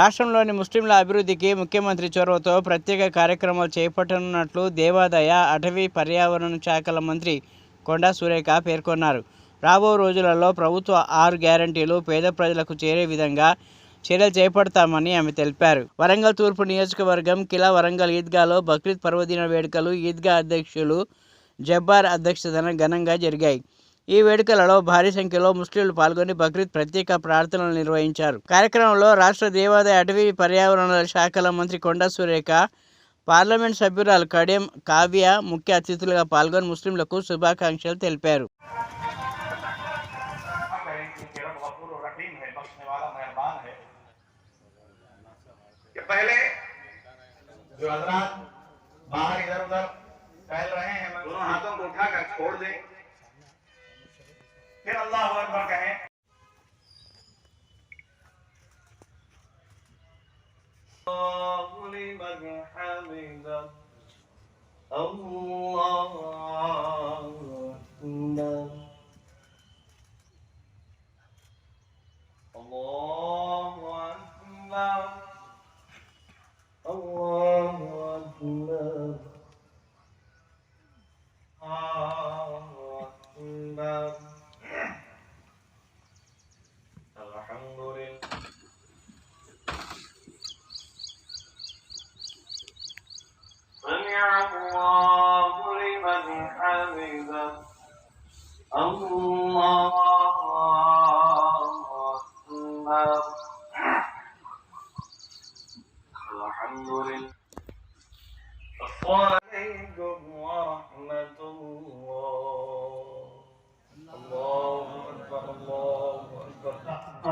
రాష్ట్రంలోని ముస్లింల అభివృద్ధికి ముఖ్యమంత్రి చొరవతో ప్రత్యేక కార్యక్రమాలు చేపట్టనున్నట్లు దేవాదాయ అటవీ పర్యావరణ శాఖల మంత్రి కొండా సురేఖ పేర్కొన్నారు. రాబో రోజులలో ప్రభుత్వ ఆరు గ్యారంటీలు పేద ప్రజలకు చేరే విధంగా చర్యలు చేపడతామని ఆమె తెలిపారు. వరంగల్ తూర్పు నియోజకవర్గం కిలా వరంగల్ ఈద్గాలో బక్రీద్ పర్వదిన వేడుకలు ఈద్గా అధ్యక్షులు జబ్బార్ అధ్యక్షతన ఘనంగా జరిగాయి. ఈ వేడుకలలో భారీ సంఖ్యలో ముస్లింలు పాల్గొని బక్రీద్ ప్రత్యేక ప్రార్థనలు నిర్వహించారు కార్యక్రమంలో రాష్ట్ర దేవాదాయ అటవీ పర్యావరణ శాఖల మంత్రి కొండా సురేఖ పార్లమెంట్ సభ్యురాలు కడియం కావ్య ముఖ్య అతిథులుగా పాల్గొని ముస్లింలకు శుభాకాంక్షలు తెలిపారు करें कि केरल गफूर और रहीम है बख्शने वाला मेहरबान है कि पहले जो हजरात बाहर इधर उधर टहल रहे हैं दोनों हाथों को उठाकर छोड़ दें फिर अल्लाह अकबर कहें الله لمن حمده الله الحمد لله. سمع الله لمن حمده. الله أكبر. الحمد لله. السلام عليكم ورحمة الله.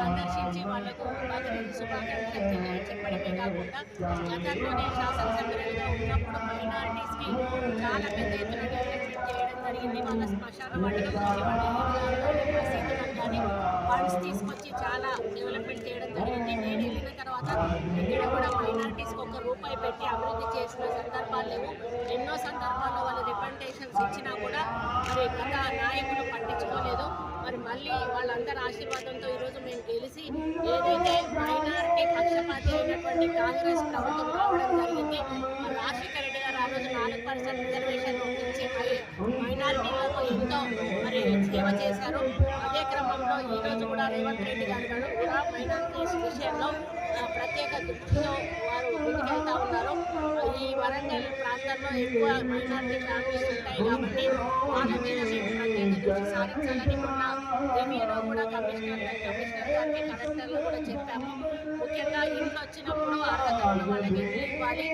సందర్శించి వాళ్ళకు చెప్పడమే కాకుండా గతంలోనే శాసనసభ్యులుగా ఉన్నప్పుడు మైనారిటీస్కి చాలా పెద్ద ఎత్తున డెవలప్మెంట్ చేయడం జరిగింది. వాళ్ళ శ్మశాన కానీ ఫండ్స్ తీసుకొచ్చి చాలా డెవలప్మెంట్ చేయడం జరిగింది. నేను వెళ్ళిన తర్వాత ఇక్కడ కూడా మైనారిటీస్కి ఒక రూపాయి పెట్టి అభివృద్ధి చేసిన సందర్భాలు లేవు. ఎన్నో సందర్భాల్లో వాళ్ళు రిప్రజెంటేషన్స్ ఇచ్చినా కూడా మరి గత నాయకులు పట్టించుకోలేదు. మరి మళ్ళీ వాళ్ళందరి ఆశీర్వాదంతో ఈరోజు మేము గెలిచి ఏదైతే మైనారిటీ పక్షపాతి అయినటువంటి కాంగ్రెస్ ప్రభుత్వం రావడం జరిగింది మరి రాజశేఖర రెడ్డి గారు ఆ రోజు నాలుగు పర్సెంట్ రిజర్వేషన్ ఇచ్చి మై- మైనారిటీలకు ఎంతో మరి సేవ చేశారు. అదే క్రమంలో ఈ రోజు కూడా రేవంత్ రెడ్డి గారు కూడా మైనారిటీస్ విషయంలో ప్రత్యేక దృష్టితో వారు ముందుకెళ్తా ఉన్నారు. ఈ వరంగల్ ప్రాంతంలో ఎక్కువ మైనారిటీ ఫ్యామిలీస్ ఉంటాయి కాబట్టి వాళ్ళ మీద మొన్న కూడా కమిషనర్ కమిషనర్ గారికి కలెక్టర్లు కూడా చెప్పాము. ముఖ్యంగా ఇంట్లో వచ్చినప్పుడు అర్హత వాళ్ళకి ఇవ్వాలి